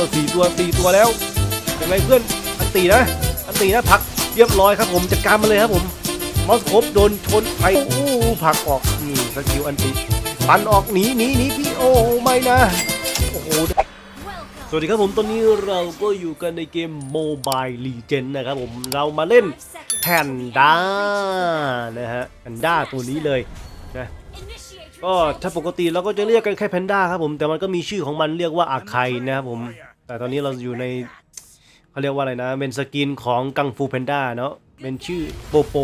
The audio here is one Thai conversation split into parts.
ตัวสี่ตัวสี่ตัวแล้วยังไงเพื่อนอันตีนะ อันตีนะผักเรียบร้อยครับผมจัดการมาเลยครับผมมอสโคบโดนชนไปโอ้ผักออกนี่สกิลอันตีปันออกหนีหนีหนีพี่โอ้ไม่นะโอ้โหสวัสดีครับผม ตอนนี้เราก็อยู่กันในเกม Mobile Legend นะครับผม เรามาเล่นแพนด้านะฮะแพนด้าตัวนี้เลยนะก็ถ้าปกติเราก็จะเรียกกันแค่แพนด้าครับผม แต่มันก็มีชื่อของมันเรียกว่าอาไคนะครับผม แต่ตอนนี้เราอยู่ในเขาเรียกว่าอะไรนะ เป็นสกินของกังฟูแพนด้าเนาะเป็นชื่อโปโป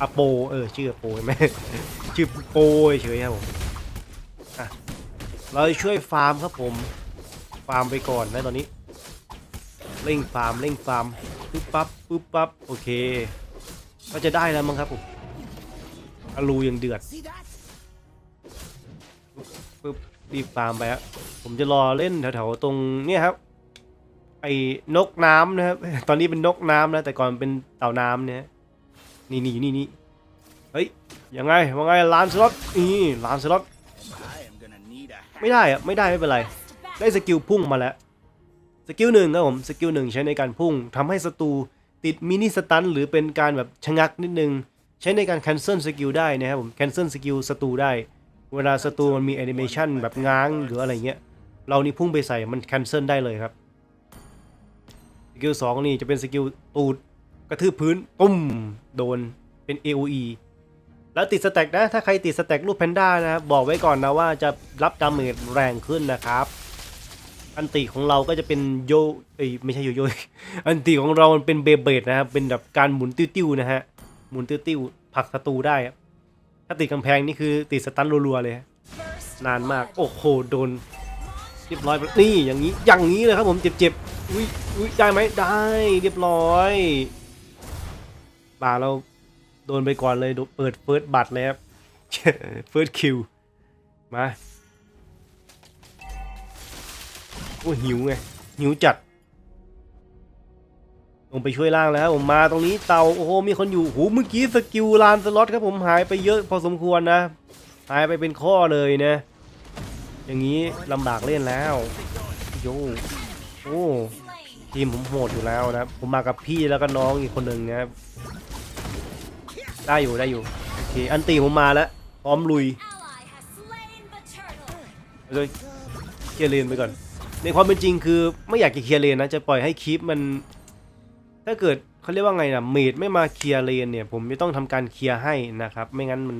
อะโป เออ ชื่อโปใช่ไหมชื่อโปเฉยครับผมอะเราจะช่วยฟาร์มครับผม ฟาร์มไปก่อนนะตอนนี้ เร่งฟาร์มเร่งฟาร์มปึ๊บปั๊บปึ๊บปั๊บโอเค ก็จะได้แล้วมั้งครับผมอลูยังเดือดปึ๊บรีบฟาร์มไปครับผมจะรอเล่นแถวๆตรงเนี่ยครับ ไอ้นกน้ำนะครับ ตอนนี้เป็นนกน้ำนะแต่ก่อนเป็นเต่าน้ำเนี่ยนี่นี่นี่นี่เฮ้ยยังไงว่าไงลานสล็อตนี่ลานสล็อตไม่ได้อะไม่ได้ไม่เป็นไร ได้สกิลพุ่งมาแล้วสกิลหนึ่งครับผมสกิลหนึ่งใช้ในการพุ่งทำให้ศัตรูติดมินิสตันหรือเป็นการแบบชะงักนิดนึง ใช้ในการ cancel สกิลได้นะครับผม cancel สกิลศัตรูได้ เวลาศัตรูมันมีแอนิเมชันแบบง้างหรืออะไรเงี้ยเรานี่พุ่งไปใส่มัน cancel ได้เลยครับ สกิลสองนี่จะเป็นสกิลตูดกระทืบพื้นตุ้มโดนเป็น AOE แล้วติดสแต็กนะ ถ้าใครติดสแต็กรูปแพนด้านะบอกไว้ก่อนนะว่าจะรับดาเมจแรงขึ้นนะครับ อันติของเราก็จะเป็นโยเอ้ยไม่ใช่โยโย่อันติของเรามันเป็นเบเบดนะครับเป็นแบบการหมุนติ้วๆนะฮะหมุนติ้วๆผลักศัตรูได้ ถ้าติดกำแพงนี่คือติดสตันรัวๆเลย นานมาก โอ้โหโดนเรียบร้อยนี่อย่างนี้อย่างนี้เลยครับผมเจ็บๆ อุ้ยอุ้ยได้ไหมได้เรียบร้อยบ่าเราโดนไปก่อนเลยดนเปิดเฟิร์สบัตรเลยครับเฟิร์สคิวมาโอ้หิวไงหิวจัด ลงไปช่วยล่างแล้วผมมาตรงนี้เตาโอ้โหมีคนอยู่โอ้โหเมื่อกี้สกิลลานสล็อตครับผมหายไปเยอะพอสมควรนะ หายไปเป็นข้อเลยนะ อย่างนี้ลำบากเล่นแล้วโยโอ้ ทีมผมโหดอยู่แล้วนะครับผมมากับพี่แล้วก็น้องอีกคนหนึ่งนะครับได้อยู่ได้อยู่โอเคอันตีผมมาแล้ว พร้อมลุยเลยเคลียร์เลนไปก่อน ในความเป็นจริงคือไม่อยากจะเคลียร์เลนนะจะปล่อยให้คลิปมัน ถ้าเกิดเขาเรียกว่าไงนะเมดไม่มาเคลียร์เลนเนี่ย ผมจะต้องทำการเคลียร์ให้นะครับ ไม่งั้นมัน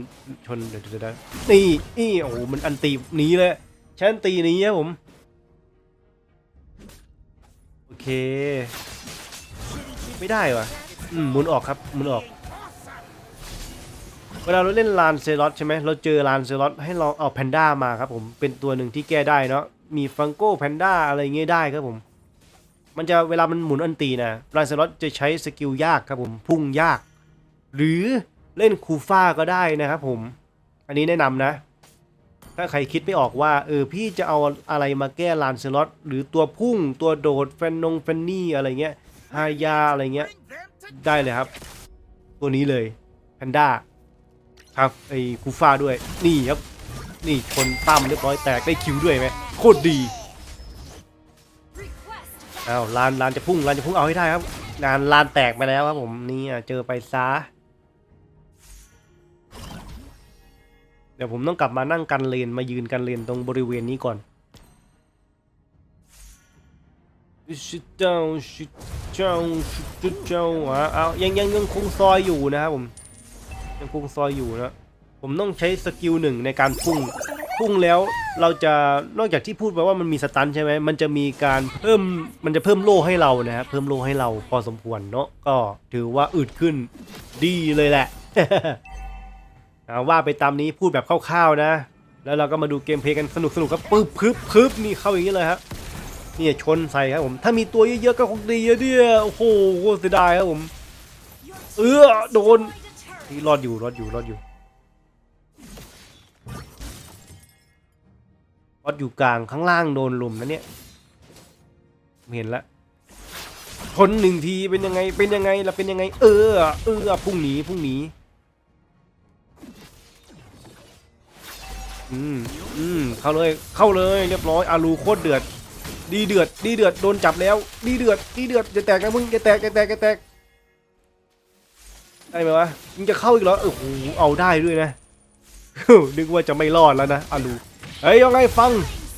ชนเดี๋ยวเดี๋ยวเดี๋ยวนี่นี่โอ้โหมันอันตีนี้เลยใช้อันตีนี้ครับผม เค ไม่ได้วะอืมหมุนออกครับหมุนออก เวลาเราเล่นลานเซลอตใช่ไหมเราเจอลานเซลอตให้ลองเอาแพนด้ามาครับผมเป็นตัวหนึ่งที่แก้ได้เนาะมีฟังโก้แพนด้าอะไรเงี้ยได้ครับผม มันจะเวลามันหมุนอันตีนะลานเซลอตจะใช้สกิลยากครับผมพุ่งยาก หรือเล่นคูฟ่าก็ได้นะครับผม อันนี้แนะนำนะ ถ้าใครคิดไม่ออกว่าเออพี่จะเอาอะไรมาแก้ลานเซลอตหรือตัวพุ่งตัวโดดแฟนนงแฟนนี่อะไรเงี้ยฮายาอะไรเงี้ยได้เลยครับ ตัวนี้เลยแพนด้าครับไอ้คูฟ่าด้วยนี่ครับ นี่ชนตั้มเรียบร้อยแตกได้คิวด้วยไหมโคตรดีอ้าวลานลานจะพุ่งลานจะพุ่งเอาให้ได้ครับงานลานแตกไปแล้วครับผมนี่เจอไปซะ ดี๋ยวผมต้องกลับมานั่งกันเลนมายืนกันเลนตรงบริเวณนี้ก่อน ชิเจ้าชิเจ้าชิเจ้าอะเอายังยังยังคงซอยอยู่นะครับผม ยังคงซอยอยู่นะ ผมต้องใช้สกิลหนึ่งในการพุ่ง พุ่งแล้วเราจะนอกจากที่พูดไปว่ามันมีสตันใช่ไหมมันจะมีการเพิ่มมันจะเพิ่มโล่ให้เรานะฮะเพิ่มโล่ให้เราพอสมควรเนาะก็ถือว่าอึดขึ้นดีเลยแหละเอา ว่าไปตามนี้พูดแบบคร่าวๆนะ แล้วเราก็มาดูเกมเพลย์กันสนุกสนุกๆครับปึ๊บพึบพึบนี่เข้าอย่างนี้เลยครับนี่ชนใส่ครับผมถ้ามีตัวเยอะๆก็คงดีอะเนี่ยโอ้โหเสียดายครับผม เออโดนนี่รอดอยู่รอดอยู่รอดอยู่รอดอยู่กลางข้างล่างโดนลุมนะเนี่ยเห็นละชนหนึ่งทีเป็นยังไงเป็นยังไงล่ะเป็นยังไง เออเออพุ่งหนีพุ่งหนี อืมอืมเข้าเลยเข้าเลยเรียบร้อยอารูโคตรเดือด ดีเดือด ดีเดือดโดนจับแล้ว ดีเดือดดีเดือดอย่าแตกนะมึงอย่าแตกอย่าแตกอย่าแตกได้ไหมวะมึงจะเข้าอีกเหรอโอ้โหเอาได้ด้วยนะนึกว่าจะไม่รอดแล้วนะอาลูเฮ้ยยังไงฟัง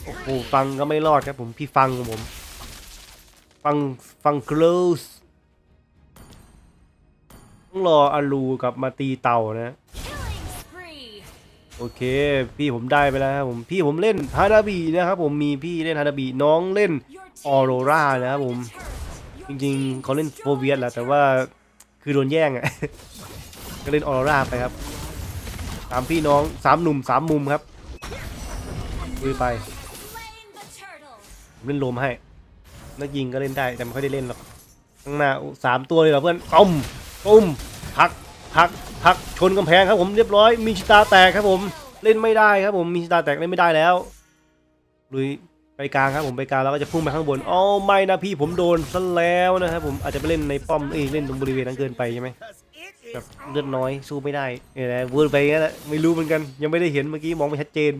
โอ้โหฟังก็ไม่รอดครับผมพี่ฟังของผม ฟังฟัง close ต้องรออาลูกับมาตีเต่านะ โอเค พี่ผมได้ไปแล้วครับผมพี่ผมเล่นฮานาบีนะครับผมมีพี่เล่นฮานาบีน้องเล่นออโรรานะครับผม จริงๆเขาเล่นโฟเวียสแหละแต่ว่าคือโดนแย่งอะก็เล่นออโรราไปครับสามพี่น้องสามหนุ่มสามมุมครับลุยไปเล่นลมให้นักยิงก็เล่นได้แต่ไม่ค่อยได้เล่นหรอกข้างหน้าสามตัวเลยเหรอเพื่อนตุ้มตุ้มพัก พักพักชนกำแพงครับผมเรียบร้อย มีชิตาแตกครับผมเล่นไม่ได้ครับผมมีชิตาแตกเล่นไม่ได้แล้วลุยไปกลางครับผมไปกลางแล้วก็จะพุ่งไปข้างบนอ๋อไม่นะพี่ผมโดนซะแล้วนะครับผมอาจจะไปเล่นในป้อมเอ้เล่นตรงบริเวณนั้นเกินไปใช่ไหมแบบเลือดน้อยสู้ไม่ได้เนี่ยนะวนไปงั้นแหละไม่รู้เหมือนกัน ยังไม่ได้เห็นเมื่อกี้มองไม่ชัดเจน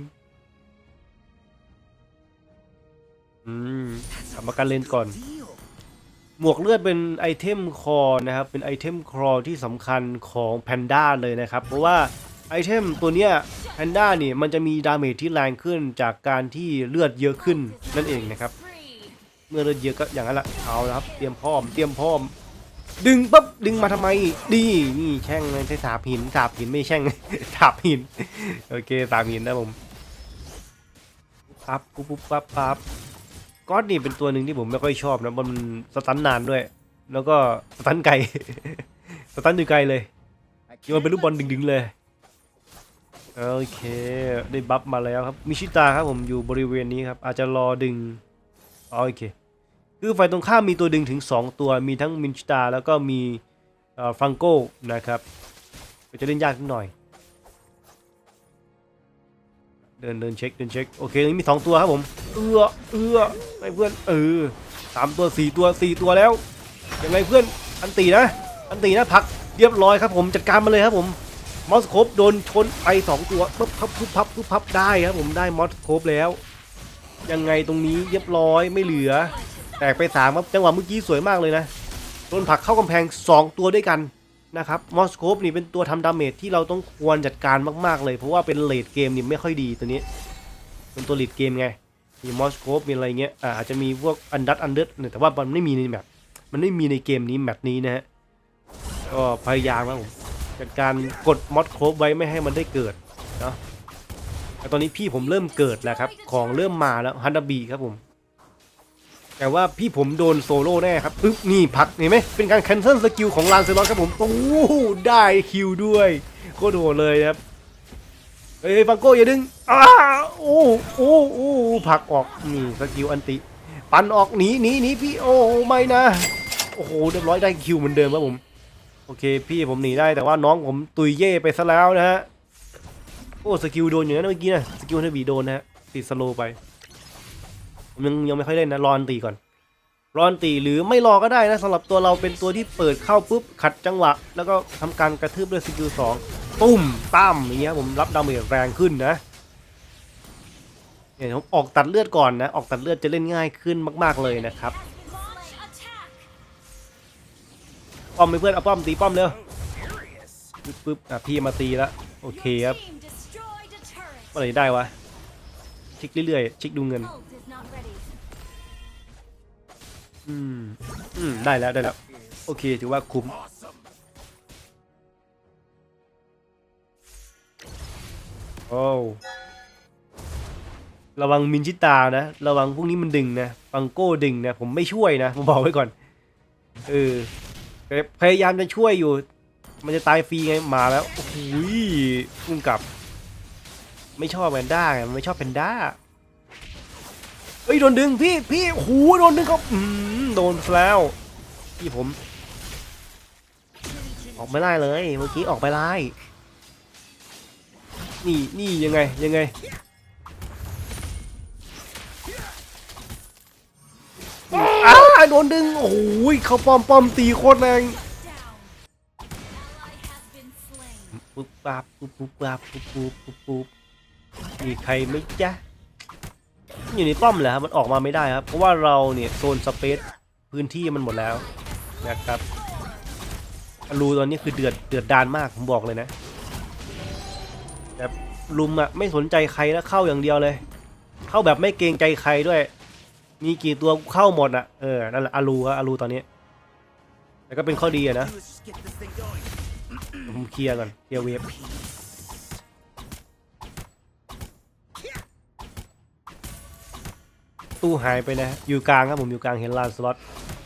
อืมกลับมาการเล่นก่อน หมวกเลือดเป็นไอเทมคอนะครับ เป็นไอเทมคอที่สำคัญของแพนด้าเลยนะครับ เพราะว่าไอเทมตัวเนี้ยแพนด้านี่มันจะมีดาเมจที่แรงขึ้นจากการที่เลือดเยอะขึ้นนั่นเองนะครับ เมื่อเลือดเยอะก็อย่างนั้นแหละเอาละครับ เตรียมพร้อม เตรียมพร้อม ดึงปั๊บดึงมาทำไม ดีนี่แช่งเลยใช้สาบหินสาบหินไม่แช่งสาบหิน โอเคสาบหินนะผมปั๊บปุ๊บปุ๊บปั๊บปั๊บ ก้อนนี่เป็นตัวหนึ่งที่ผมไม่ค่อยชอบนะมันสตันนานด้วย แล้วก็สตันไกล สตันอยู่ไกลเลย I คิดว่าเป็นลูกบอลดึงๆเลยโอเคได้บัฟมาแล้วครับมิชิตาครับผมอยู่บริเวณนี้ครับอาจจะรอดึงโอเคคือฝ่ายตรงข้ามมีตัวดึงถึง 2 ตัวมีทั้งมินชิตาแล้วก็มีฟังโก้นะครับก็จะเล่นยากนิดหน่อย ดินเดินเช็คเดินเช็คโอเคตรงนี้มี2ตัวครับผมเอื้อเอื้อไอ้เพื่อนเออสามตัวสี่ตัวสี่ตัวแล้วยังไงเพื่อนอันตีนะ อันตีนะพักเรียบร้อยครับผมจัดการมาเลยครับผมมอสโคปโดนชนไปสองตัวปุ๊บพับปุ๊บพับปุ๊บพับได้ครับผมได้มอสโคปแล้ว ยังไงตรงนี้เรียบร้อยไม่เหลือ แตกไปสามครับจังหวะเมื่อกี้สวยมากเลยนะโดนผักเข้ากำแพง2ตัวด้วยกัน นะครับมอสโคปนี่เป็นตัวทำดาเมจที่เราต้องควรจัดการมากๆเลย เพราะว่าเป็นเลดเกมนี่ไม่ค่อยดีตัวนี้เป็นตัวเลดเกมไงมีมอสโคปมีอะไรเงี้ยอาจจะมีพวกอันดัตอันเดเนี่ยแต่ว่ามันไม่มีในแบบมันไม่มีในเกมนี้แมปนี้นะฮะก็พยายามครับผมจัดการกดมอดโครบไว้ไม่ให้มันได้เกิดเนาะแต่ตอนนี้พี่ผมเริ่มเกิดแล้วครับของเริ่มมาแล้วฮันดาบีครับผม แต่ว่าพี่ผมโดนโซโล่แน่ครับปึ๊บนี่พักเห็นไหมเป็นการแคนเซิลสกิลของลานเซลอนครับผมโอ้ได้คิวด้วยโคตรโหดเลยครับเฮ้ยฟังโก้อย่าดึงอ้าโอ้โอ้โอ้ผักออกนี่สกิลอันติ ปันออกหนีหนีหนีพี่โอ้ไม่นะโอ้โหเรียบร้อยได้คิวเหมือนเดิมครับผมโอเค พี่ผมหนีได้แต่ว่าน้องผมตุยเย่ไปซะแล้วนะฮะโอ้สกิลโดนอยู่นะเมื่อกี้นะสกิลเทบีโดนนะฮะติดสโลไป ยังยังไม่ค่อยเล่นนะรออันตีก่อนรออันตีหรือไม่รอก็ได้นะสำหรับตัวเราเป็นตัวที่เปิดเข้าปุ๊บขัดจังหวะ แล้วก็ทำการกระทืบด้วยสกิลสองตุ้มตั้มอย่างเงี้ยผมรับดาเมจแรงขึ้นนะเนี่ยผมออกตัดเลือดก่อนนะ ออกตัดเลือดจะเล่นง่ายขึ้นมาก ๆเลยนะครับ Launch attack. ป้อมไปเพื่อนเอาป้อมตีป้อมเร็ว Furious. ปึ๊บปึ๊บอะพี่มาตีแล้วโอเคค Your รับ team destroyed a turret. เมื่อไหร่ได้วะเช็คเรื่อยๆเช็คดูเงิน อืม อืม ได้แล้วได้แล้ว โอเค ถือว่าคุ้ม โอ้ระวังมินชิตานะ ระวังพวกนี้มันดึงนะฟังโก้ดึงนะ ผมไม่ช่วยนะ ผมบอกไว้ก่อน เออ พยายามจะช่วยอยู่ มันจะตายฟรีไง มาแล้ว โอ้โหพุ่งกลับ ไม่ชอบแพนด้าไง ไม่ชอบแพนด้าเฮ้ย โดนดึงพี่ พี่โอ้โหโดนดึงเขาอืม โดนแล้วพี่ผม ออกไม่ได้เลยเมื่อกี้ออกไปได้นี่นี่ยังไงยังไงอ้าโดนดึงโอ้ยเขาป้อมป้อมตีโคตรแรงปุ๊บปั๊บปุ๊บปุ๊บปั๊บปุ๊บปุ๊บปุ๊บปุ๊บมีใครไหมจ๊ะอยู่ในป้อมแหละครับมันออกมาไม่ได้ครับ เพราะว่าเราเนี่ยโซนสเปซ พื้นที่มันหมดแล้วนะครับอลูตอนนี้คือเดือดเดือดดานมากผมบอกเลยนะแบบลุมอะไม่สนใจใครแล้วเข้าอย่างเดียวเลย เข้าแบบไม่เกรงใจใครด้วย มีกี่ตัวเข้าหมดอะเออนั่นแหละอลูครับอลูตอนนี้แต่ก็เป็นข้อดีอะนะผมเคลียร์ก่อนเคลียร์เวฟ ตู้หายไปนะอยู่กลางครับผมอยู่กลางเห็นลานสล็อต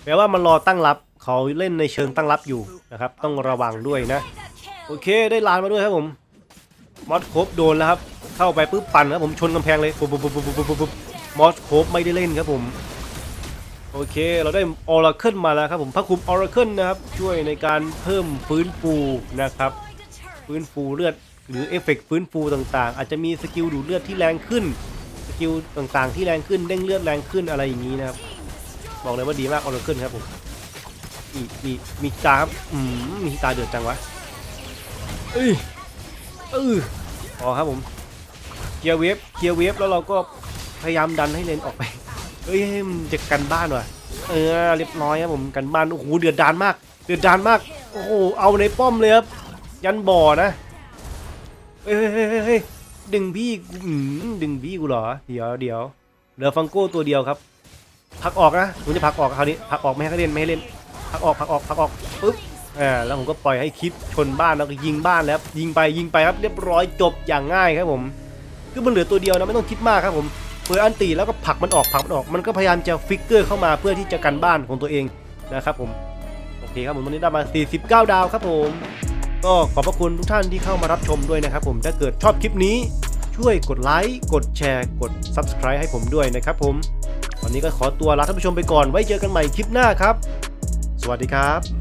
แปลว่ามันรอตั้งรับเขาเล่นในเชิงตั้งรับอยู่นะครับ ต้องระวังด้วยนะ โอเคได้ลานมาด้วยครับผมมอสโคบโดนแล้วครับ เข้าไปปุ๊บปั่นครับผมชนกำแพงเลยปุ๊บปุ๊บปุ๊บปุ๊บปุ๊บมอสโคบไม่ได้เล่นครับผมโอเค เราได้ออร์เคิลมาแล้วครับผมพระคุมออร์เคิลนะครับ ช่วยในการเพิ่มฟื้นฟูนะครับ ฟื้นฟูเลือดหรือเอฟเฟกต์ฟื้นฟูต่างๆ อาจจะมีสกิลดูดเลือดที่แรงขึ้น กิลต่างๆที่แรงขึ้นเด้งเลือดแรงขึ้นอะไรอย่างนี้นะครับ บอกเลยว่าดีมากออร์เคิลครับผมมีมีมีตาครับอืมมีตาเดือดจังวะเอ้ยเออพอครับผมเคลียร์เวฟเคลียร์เวฟแล้วเราก็พยายามดันให้เลนออกไปเอ้ยมันจะกันบ้านว่ะเออเรียบร้อยครับผมกันบ้านโอ้โหเดือดดานมาก เดือดดานมากโอ้โหเอาในป้อมเลยครับยันบ่อนะเฮ้ยเฮ้ยเฮ้ยเฮ้ยเฮ้ย ดึงพี่กูอืมดึงพี่กูเหรอ เดี๋ยวเดี๋ยวเหลือฟังโก้ตัวเดียวครับผลักออกนะผมจะผลักออกคราวนี้ผลักออกไม่ให้เขาเล่นไม่ให้เล่นผลักออกผลักออกผลักออกปุ๊บอ่าแล้วผมก็ปล่อยให้คลิปชนบ้านแล้วก็ยิงบ้านแล้วยิงไปยิงไปครับเรียบร้อยจบอย่างง่ายครับผม คือมันเหลือตัวเดียวนะไม่ต้องคิดมากครับผมเปิดอันตีแล้วก็ผลักมันออกผลักมันออกมันก็พยายามจะฟิกเกอร์เข้ามาเพื่อที่จะกันบ้านของตัวเองนะครับผมโอเคครับผมวันนี้ได้มา 49 ดาวครับผม ก็ขอบพระคุณทุกท่านที่เข้ามารับชมด้วยนะครับผมถ้าเกิดชอบคลิปนี้ช่วยกดไลค์กดแชร์ กด Subscribe ให้ผมด้วยนะครับผมวันนี้ก็ขอตัวลาท่านผู้ชมไปก่อนไว้เจอกันใหม่คลิปหน้าครับ สวัสดีครับ